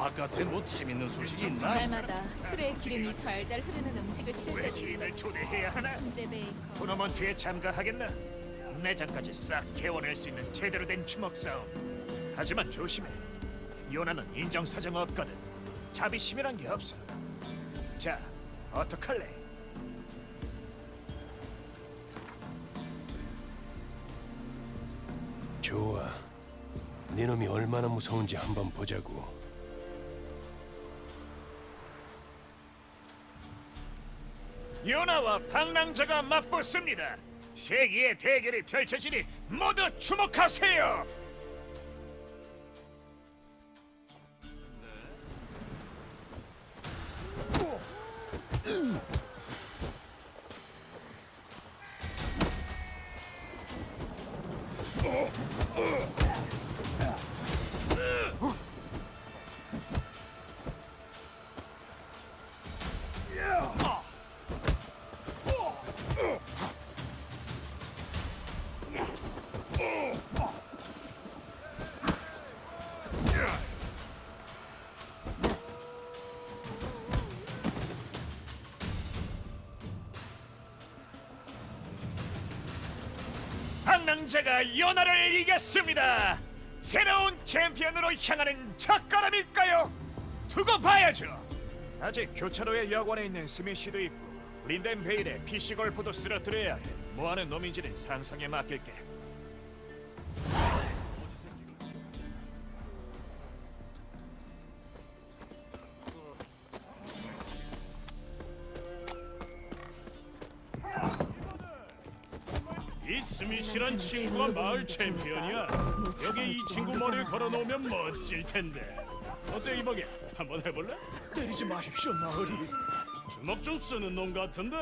바깥에 뭐 재밌는 소식이 있나? 날마다 술에 기름이 잘잘 흐르는 음식을 실을 왜 때도 지인을. 초대해야 하나? 훈제 베이커. 토너먼트에 참가하겠나? 내장까지 싹 개원할 수 있는 제대로 된 주먹 싸움. 하지만 조심해. 요나는 인정 사정 없거든. 자비심이란 게 없어. 자, 어떡할래? 좋아. 네 놈이 얼마나 무서운지 한번 보자고. 요나와 방랑자가 맞붙습니다. 세기의 대결이 펼쳐지니 모두 주목하세요. 방랑자가 요나를 이겼습니다. 새로운 챔피언으로 향하는 첫걸음일까요? 두고 봐야죠. 아직 교차로의 여관에 있는 스미시도 있고 린덴 베일의 PC 골프도 쓰러뜨려야 해. 뭐하는 놈인지는 상상에 맡길게. 스미시란 친구가 마을 챔피언이야. 여기 이 친구 머리를 걸어놓으면 멋질 텐데. 어때 이보게? 한번 해볼래? 때리지 마십시오, 나으리. 주먹 좀 쓰는 놈 같은데.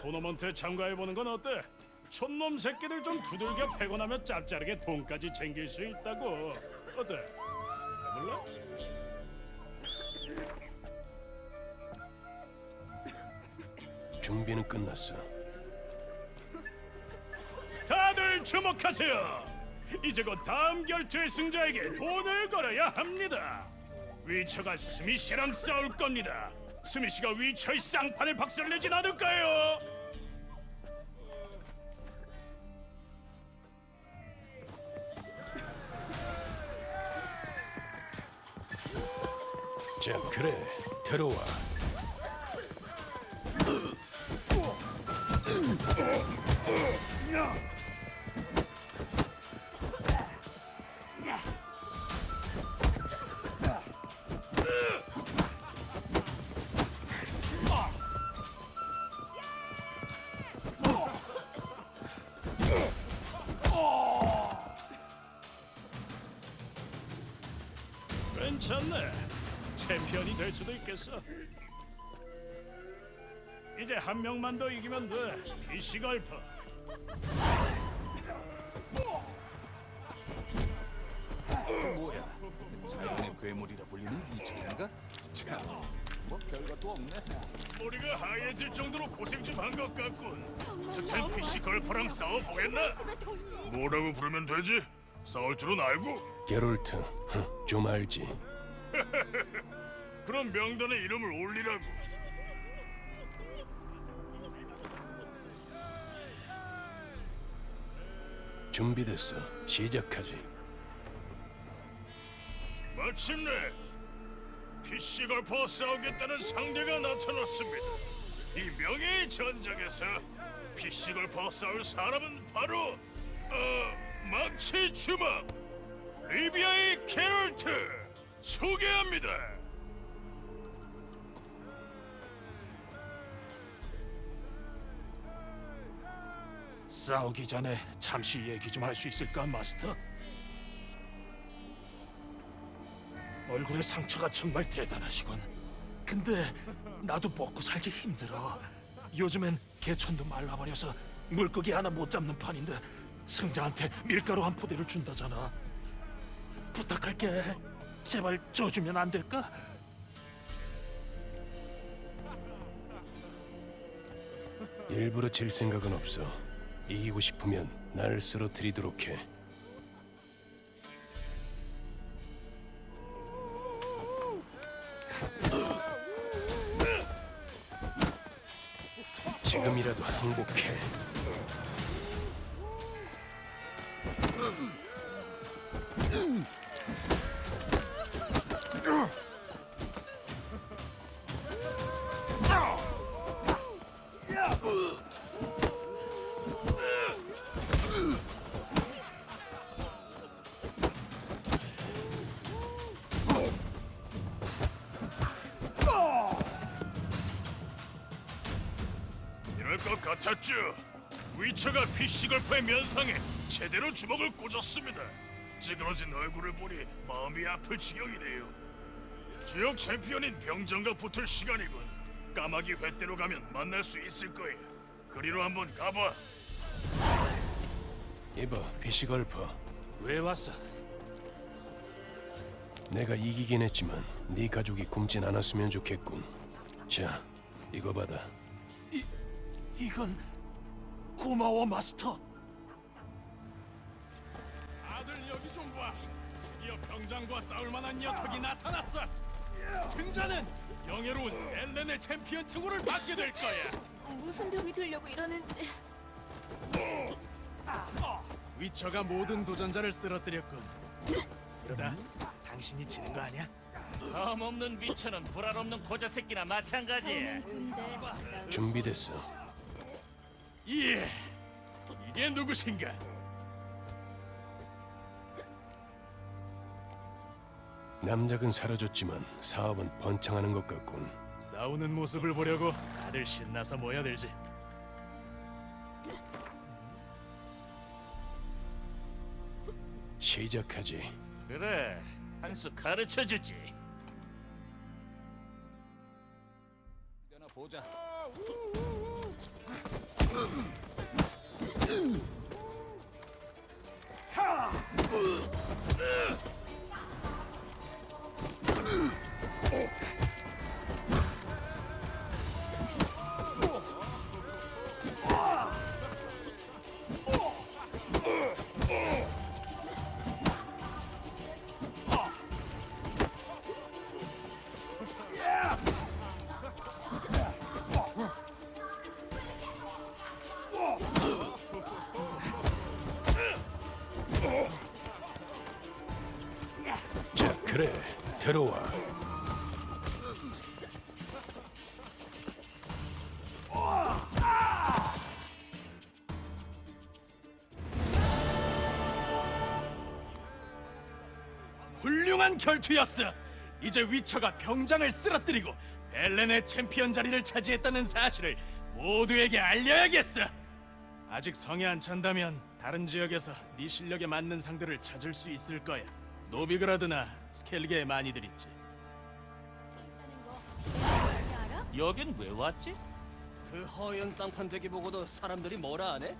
토너먼트에 참가해보는 건 어때? 촌놈 새끼들 좀 두들겨 패고 나면 짭짤하게 돈까지 챙길 수 있다고. 어때? 해볼래? 준비는 끝났어. 다들 주목하세요. 이제 곧 다음 결투의 승자에게 돈을 걸어야 합니다. 위처가 스미시랑 싸울 겁니다. 스미시가 위처의 쌍판을 박살내진 않을까요? 자, 그래. 들어와. 괜찮네. 챔피언이 될 수도 있겠어. 이제 한 명만 더 이기면 돼. PC 걸프. 뭐야? 자연의 괴물이라 불리는 이체인가? 참, 뭐 별것도 없네. 머리가 하얘질 정도로 고생 좀 한 것 같군. 스탠 PC 걸프랑 싸워 보겠나? 집에 돈이. 뭐라고 부르면 되지? 싸울 줄은 알고? 게롤트. 흥, 좀 알지. 그럼 명단에 이름을 올리라고. 준비됐어. 시작하지. 마침내 PC 걸퍼와 싸우겠다는 상대가 나타났습니다. 이 명예의 전장에서 PC 걸퍼와 싸울 사람은 바로 어 마치 주먹 리비아의 소개합니다. 싸우기 전에 잠시 얘기 좀 할 수 있을까, 마스터? 얼굴에 상처가 정말 대단하시군. 근데 나도 먹고 살기 힘들어. 요즘엔 개천도 말라버려서 물고기 하나 못 잡는 판인데 승자한테 밀가루 한 포대를 준다잖아. 부탁할게. 제발 져주면 안 될까? 일부러 질 생각은 없어. 이기고 싶으면 날 쓰러뜨리도록 해. 지금이라도 항복해. 이럴 것 같았죠. 위처가 PC 골프의 면상에 제대로 주먹을 꽂았습니다. 찌그러진 얼굴을 보니 마음이 아플 지경이네요. 지역 챔피언인 병정과 붙을 시간이군. 까마귀 횟대로 가면 만날 수 있을 거예요. 그리로 한번 가봐. 이봐, PC 걸퍼. 왜 왔어? 내가 이기긴 했지만 네 가족이 굶진 않았으면 좋겠군. 자, 이거 받아. 이건 고마워 마스터. 아들 여기 좀 봐. 드디어 병장과 싸울 만한 녀석이 나타났어. 승자는 영예로운 엘렌의 챔피언 칭호를 받게 될 거야. 무슨 병이 들려고 이러는지 위처가 모든 도전자를 쓰러뜨렸군. 이러다 당신이 지는 거 아니야? 다음 없는 위처는 불알 없는 고자 새끼나 마찬가지. 처음엔 군대 준비됐어. 예. 이게 누구신가? 남작은 사라졌지만 사업은 번창하는 것 같군. 싸우는 모습을 보려고 다들 신나서 모여들지. 시작하지. 그래, 한 수 가르쳐 주지. 자, Ha! 그래. 들어와. 훌륭한 결투였어. 이제 위처가 병장을 쓰러뜨리고 벨렌의 챔피언 자리를 차지했다는 사실을 모두에게 알려야겠어. 아직 성에 안 찬다면 다른 지역에서 네 실력에 맞는 상대를 찾을 수 있을 거야. 노비그라드나 스켈리게에 많이들 있지. 여긴 왜 왔지? 그 허연 쌍판 대기 보고도 사람들이 뭐라 안 해?